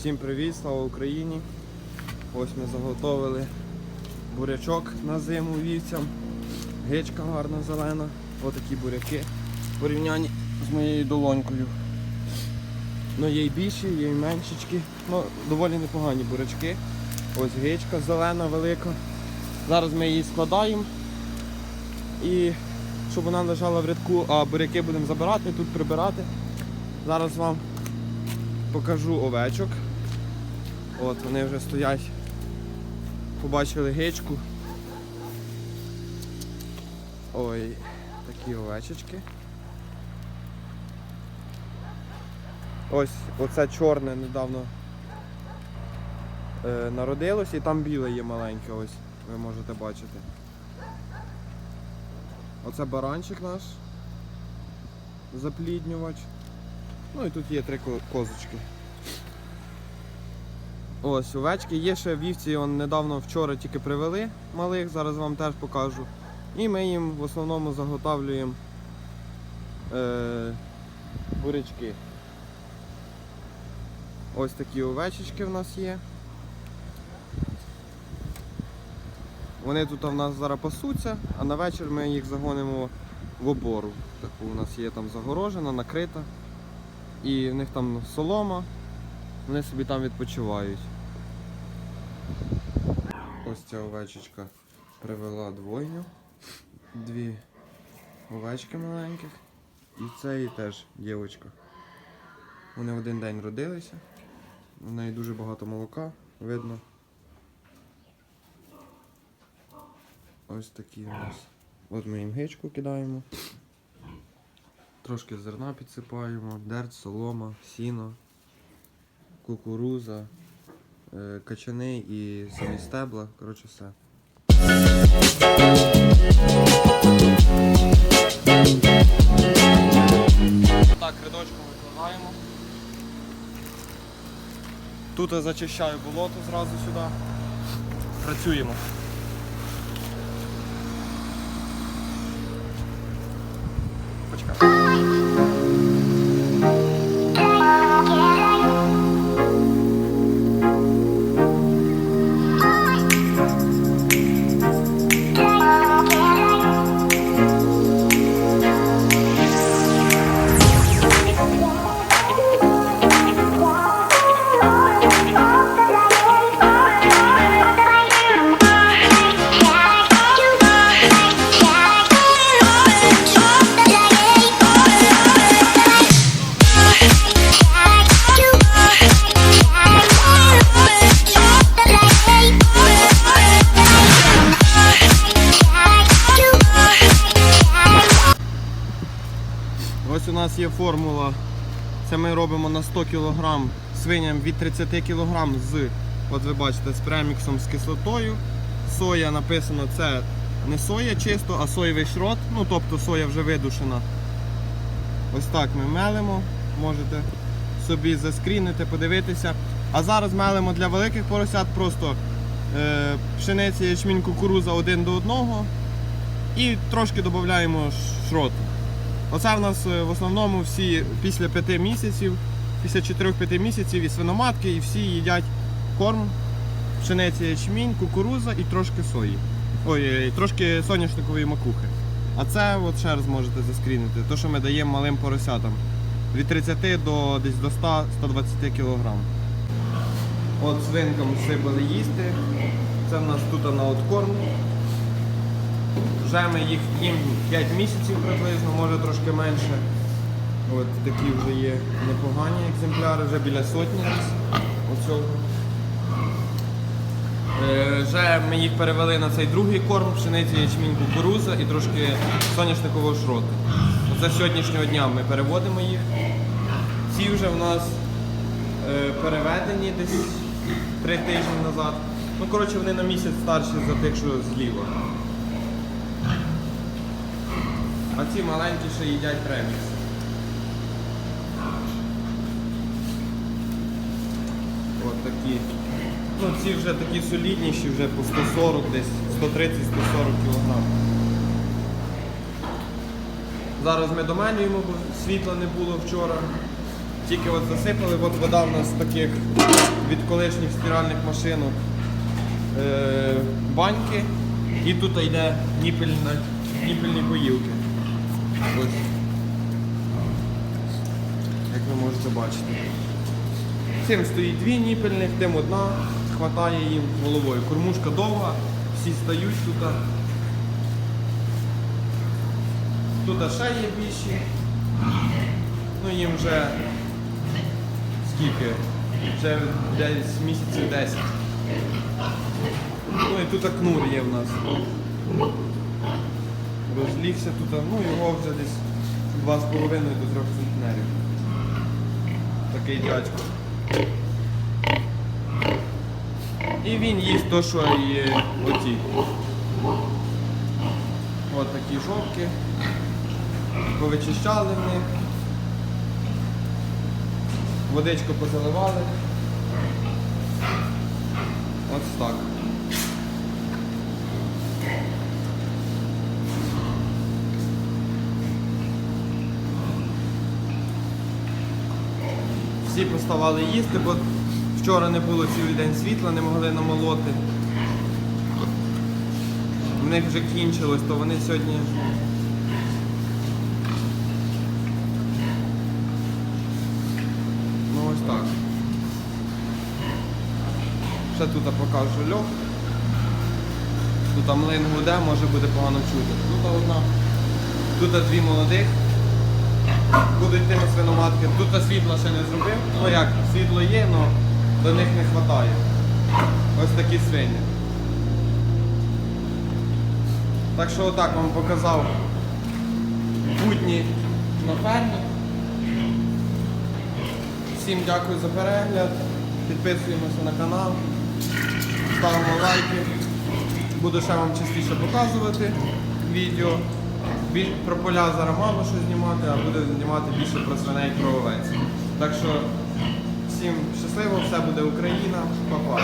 Всім привіт, слава Україні! Ось ми заготовили бурячок на зиму вівцям. Гичка гарна зелена. Отакі буряки в порівнянні з моєю долонькою. Ну, є й більші, є й меншечки. Ну, доволі непогані бурячки. Ось гичка зелена, велика. Зараз ми її складаємо. І щоб вона лежала в рядку, а буряки будемо забирати, тут прибирати. Зараз вам покажу овечок. От вони вже стоять. Побачили гичку. Ой, такі овечечки. Ось оце чорне недавно е, народилось і там біле є маленьке, ось ви можете бачити. Оце баранчик наш. Запліднювач. Ну і тут є три козочки. Ось овечки. Є ще вівці, он недавно вчора тільки привели малих, зараз вам теж покажу. І ми їм в основному заготовлюємо е, бурячки. Ось такі овечечки в нас є. Вони тут у нас зараз пасуться, а на вечір ми їх загонимо в обору. Таку у нас є там загорожена, накрита. І в них там солома, вони собі там відпочивають. Ось ця овечечка привела двойню, дві овечки маленьких. І це і теж дівчинка. Вони в один день родилися. У неї дуже багато молока, видно. Ось такі у нас. От ми їм гичку кидаємо. Трошки зерна підсипаємо, дерть, солома, сіно, кукуруза, е, качани і самі стебла. Коротше все. Так, рядочком викладаємо. Тут я зачищаю болото зразу сюди. Працюємо. Почекай. Ось у нас є формула. Це ми робимо на 100 кг свиням від 30 кг з, от ви бачите, з преміксом з кислотою. Соя написано, це не соя чисто, а соєвий шрот, ну тобто соя вже видушена. Ось так ми мелимо, можете собі заскрінити, подивитися. А зараз мелимо для великих поросят просто е, пшениця, ячмінь, кукуруза один до одного і трошки додаємо шроту. Оце в нас е, в основному всі після 5 місяців, після 4-5 місяців і свиноматки, і всі їдять корм, пшениця, ячмінь, кукуруза і трошки сої. Ой, е, трошки соняшникової макухи. А це от ще раз можете заскрінити, те, що ми даємо малим поросятам. Від 30 до десь до 100-120 кг. От свинкам сипали їсти. Це в нас тут на откорм. Вже ми їх їм 5 місяців приблизно, може трошки менше. От такі вже є непогані екземпляри, вже біля сотні оцього. Е, Вже ми їх перевели на цей другий корм, пшениця, ячмінь, кукуруза і трошки соняшникового шроту. Оце сьогоднішнього дня ми переводимо їх. Ці вже в нас е, переведені десь три тижні назад. Ну, коротше, вони на місяць старші за тих, що зліва. А ці маленькі ще їдять премікс. От такі. Ну, ці вже такі солідніші, вже по 140 десь, 130-140 кг. Зараз ми домалюємо, бо світла не було вчора. Тільки от засипали, от вода в нас таких від колишніх стиральних машинок е, баньки. І тут йде ніпельні поїлки. Як ви можете бачити. Цим стоїть дві ніпельних, тим одна, хватає їм головою. Кормушка довга, всі стають тут. Тут ще є більші. Ну їм вже скільки? Вже десь місяців 10. Ну і тут кнур є в нас. Розлігся тут, ну його вже десь 2,5 до 3 центнерів. Такий дядько. І він їсть то, що і оті. От такі жовтки. Повичищали них. Водичку позаливали. Ось так. Всі поставали їсти, бо вчора не було цілий день світла, не могли намолоти. В них вже кінчилось, то вони сьогодні. Ну ось так. Ще тут покажу льох. Тут млин гуде, може буде погано чути. Тут одна. Тут дві молодих. Будуть тими свиноматки. Тут світла ще не зробив. Ну як, світло є, але до них не вистачає. Ось такі свині. Так що отак вам показав будні на фермі. Всім дякую за перегляд. Підписуємося на канал, ставимо лайки. Буду ще вам частіше показувати відео. Біль- Про поля зараз мало що знімати, а буде знімати більше про свиней про овець. Так що всім щасливо, все буде Україна, Па-па.